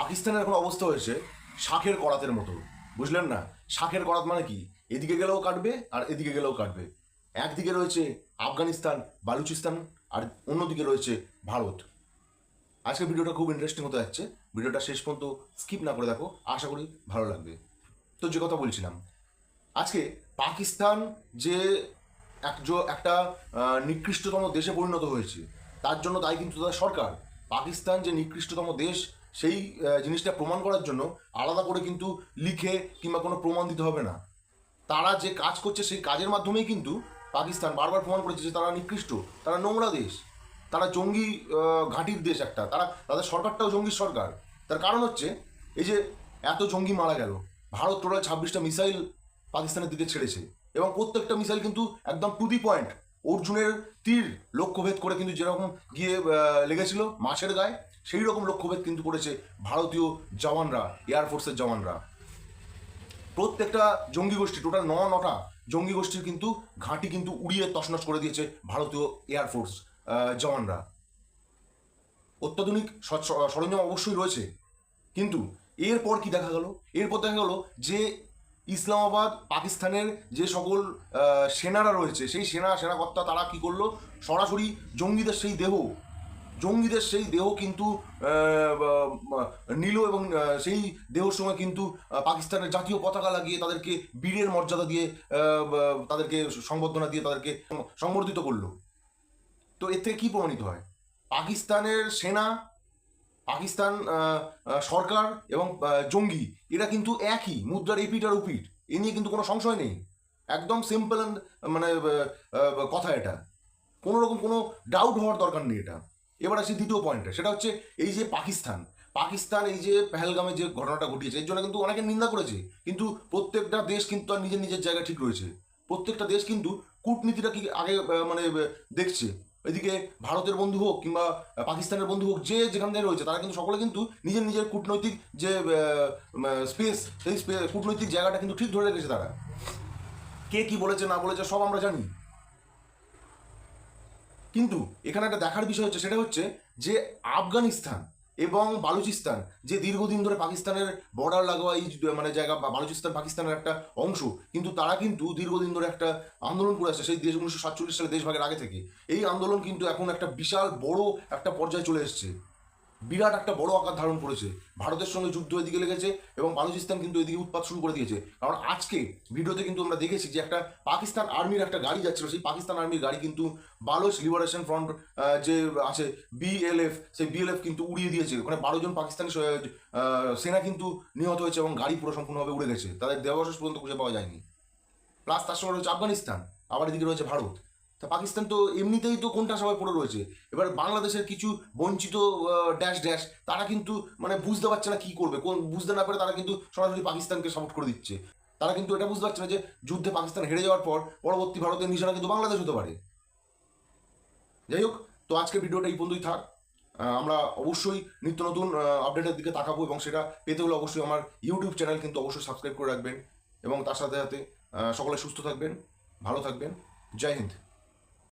পাকিস্তানের এখন অবস্থা হয়েছে? শাখের করাতের মতো। বুঝলেন না? শাখের করাত মানে কি? এদিকে গেলেও কাটবে আর এদিকে গেলেও কাটবে। একদিকে রয়েছে আফগানিস্তান, বালুচিস্তান আর অন্যদিকে রয়েছে ভারত। আজকে ভিডিওটা খুব ইন্টারেস্টিং হতে যাচ্ছে। ভিডিওটা শেষ পর্যন্ত স্কিপ না করে দেখো। আশা করি ভালো লাগবে। তো যে কথা বলছিলাম, আজকে পাকিস্তান যে একটা নিকৃষ্টতম দেশে পরিণত হয়েছে, তার জন্য দায়ী কিন্তু তাদের সরকার। পাকিস্তান যে নিকৃষ্টতম দেশ সেই জিনিসটা প্রমাণ করার জন্য আলাদা করে কিন্তু লিখে কিংবা কোনো প্রমাণ দিতে হবে না। তারা যে কাজ করছে সেই কাজের মাধ্যমেই কিন্তু পাকিস্তান বারবার প্রমাণ করেছে যে তারা নিকৃষ্ট, তারা নোংরা দেশ। তারা জঙ্গি ঘাঁটির দেশ একটা। তারা, তাদের সরকারটাও জঙ্গি সরকার। তার কারণ হচ্ছে, এই যে এত জঙ্গি মারা গেল, ভারত টোটাল ছাব্বিশটা মিসাইল পাকিস্তানের দিকে ছেড়েছে এবং প্রত্যেকটা মিসাইল কিন্তু একদম টু দি পয়েন্ট অর্জুনের তীর লক্ষ্যভেদ করে কিন্তু যেরকম গিয়ে লেগেছিল মাছের গায়ে, সেই রকম লক্ষ্যভেদ কিন্তু করেছে ভারতীয় জওয়ানরা এয়ারফোর্সের জওয়ানরা। প্রত্যেকটা জঙ্গি গোষ্ঠী টোটাল ন নটা জঙ্গি গোষ্ঠীর কিন্তু ঘাঁটি কিন্তু উড়িয়ে তছনছ করে দিয়েছে ভারতীয় এয়ারফোর্স জওয়ানরা। অত্যাধুনিক সরঞ্জাম অবশ্যই রয়েছে, কিন্তু এরপর কি দেখা গেল? এরপর দেখা গেল যে ইসলামাবাদ, পাকিস্তানের যে সকল সেনারা রয়েছে, সেই সেনা সেনাকর্তা তারা কি করল? সরাসরি জঙ্গিদের সেই দেহ, জঙ্গিদের সেই দেহ কিন্তু নিল এবং সেই দেহর সময় কিন্তু পাকিস্তানের জাতীয় পতাকা লাগিয়ে তাদেরকে বীরের মর্যাদা দিয়ে তাদেরকে সংবর্ধনা দিয়ে তাদেরকে সংবর্ধিত করল। তো এর থেকে কি প্রমাণিত হয়? পাকিস্তানের সেনা পাকিস্তান সরকার এবং জঙ্গি, এরা কিন্তু একই, মুদ্রার এপিট আর উপিট। এ নিয়ে কিন্তু কোনো সংশয় নেই। একদম সিম্পল অ্যান্ড মানে কথা এটা। কোনো রকম কোনো ডাউট হওয়ার দরকার নেই এটা। এবার আসি দ্বিতীয় পয়েন্টে সেটা হচ্ছে এই যে পাকিস্তান। পাকিস্তান এই যে পেহেলগামে যে ঘটনাটা ঘটিয়েছে, এর জন্য কিন্তু অনেকে নিন্দা করেছে। কিন্তু প্রত্যেকটা দেশ কিন্তু আর নিজের নিজের জায়গায় ঠিক রয়েছে। প্রত্যেকটা দেশ কিন্তু কূটনীতিটা কি আগে মানে দেখছে। এদিকে ভারতের বন্ধু হোক কিংবা পাকিস্তানের বন্ধু হোক, যে যেখান থেকে রয়েছে, তারা কিন্তু সকলে কিন্তু নিজের নিজের কূটনৈতিক যে স্পেস সেই কূটনৈতিক জায়গাটা কিন্তু ঠিক ধরে রেখেছে তারা। কে কি বলেছে, না বলেছে, সব আমরা জানি। কিন্তু এখানে একটা দেখার বিষয় হচ্ছে, সেটা হচ্ছে যে আফগানিস্তান এবং বালুচিস্তান, যে দীর্ঘদিন ধরে পাকিস্তানের বর্ডার লাগোয়া এই মানে জায়গা বালুচিস্তান পাকিস্তানের একটা অংশ, কিন্তু তারা কিন্তু দীর্ঘদিন ধরে একটা আন্দোলন করে আসছে, সেই দেশ উনিশশো সাতচল্লিশ সালে দেশভাগের আগে থেকে। এই আন্দোলন কিন্তু এখন একটা বিশাল বড় একটা পর্যায়ে চলে এসেছে। বিরাট একটা বড় আকার ধারণ করেছে। ভারতের সঙ্গে যুদ্ধ এদিকে লেগেছে এবং বালুচিস্তান কিন্তু এদিকে উৎপাত শুরু করে দিয়েছে। কারণ আজকে ভিডিওতে কিন্তু আমরা দেখেছি যে একটা পাকিস্তান আর্মির একটা গাড়ি যাচ্ছিল। সেই পাকিস্তান আর্মির গাড়ি কিন্তু বালোচ লিবারেশন ফ্রন্ট যে আছে বিএলএফ, সেই বিএলএফ কিন্তু উড়িয়ে দিয়েছে ওখানে বারো জন পাকিস্তানি সেনা কিন্তু নিহত হয়েছে এবং গাড়ি পুরো সম্পূর্ণভাবে উড়ে গেছে। তাদের দেহাবশেষ পর্যন্ত খুঁজে পাওয়া যায়নি। প্লাস তার সঙ্গে রয়েছে আফগানিস্তান, আবার এদিকে রয়েছে ভারত। তা পাকিস্তান তো এমনিতেই তো কোনটা সবাই পড়ে রয়েছে। এবার বাংলাদেশের কিছু বঞ্চিত ড্যাশ ড্যাশ তারা কিন্তু মানে বুঝতে পারছে না কি করবে। কোন, বুঝতে না পারে তারা কিন্তু সরাসরি পাকিস্তানকে সাপোর্ট করে দিচ্ছে। তারা কিন্তু এটা বুঝতে পারছে না যে যুদ্ধে পাকিস্তান হেরে যাওয়ার পর পরবর্তী ভারতের নিশানা কিন্তু বাংলাদেশ হতে পারে। যাই হোক, তো আজকের ভিডিওটা এই পর্যন্তই থাক। আমরা অবশ্যই নিত্য নতুন আপডেটের দিকে তাকাবো এবং সেটা পেতে হলে অবশ্যই আমার ইউটিউব চ্যানেল কিন্তু অবশ্যই সাবস্ক্রাইব করে রাখবেন এবং তার সাথে সাথে সকলে সুস্থ থাকবেন, ভালো থাকবেন। জয় হিন্দ।